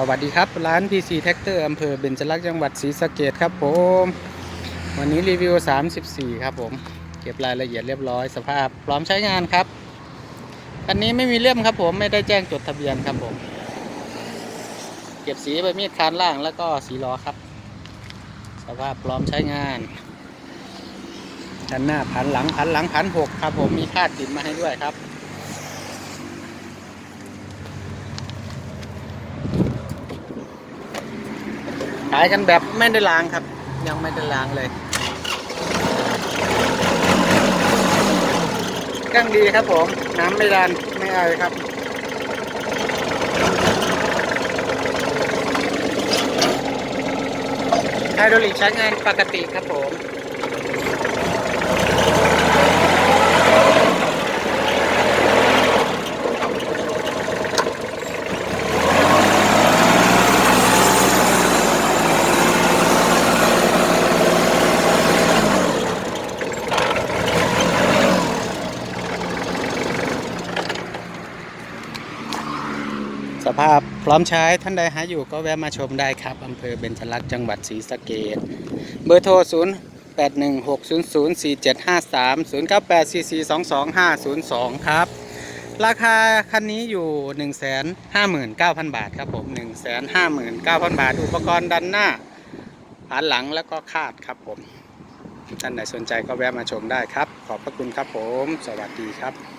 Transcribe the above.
สวัสดีครับ ร้าน PC t r a c t o r อำเภอเบญจลักษณ์จังหวัดศรีสะเกดครับผม วันนี้รีวิว 34 ครับผม เก็บรายละเอียดเรียบร้อยสภาพพร้อมใช้งานครับคันนี้ไม่มีเล่มครับผมไม่ได้แจ้งจดทะเบียนครับผม เก็บสีใบมีดคานล่างแล้วก็สีล้อครับ สภาพพร้อมใช้งานด้านหน้าพันหลังพันหลังพันหกครับผมมีคาดติดมาให้ด้วยครับ ขายกันแบบไม่ได้ล้างครับ ยังไม่ได้ล้างเลยเครื่องดีครับผม น้ำไม่ดันไม่อะไรครับไฮดรอลิกใช้งานปกติครับผม สภาพพร้อมใช้ท่านใดหาอยู่ก็แวะมาชมได้ครับอำเภอเบญจลักษณ์จังหวัดศรีสะเกษเบอร์โทร 0 8 1 6 0 0 4 7 5 3 0 9 8 4 4 2 2 5 0 2 ครับ ราคาคันนี้อยู่ 1 5 9 0 0 0 บาทครับผม 1 5 9 0 0 0 บาท อุปกรณ์ดันหน้าผานหลังแล้วก็คาดครับผม ท่านไหนสนใจก็แวะมาชมได้ครับ ขอบพระคุณครับผม สวัสดีครับ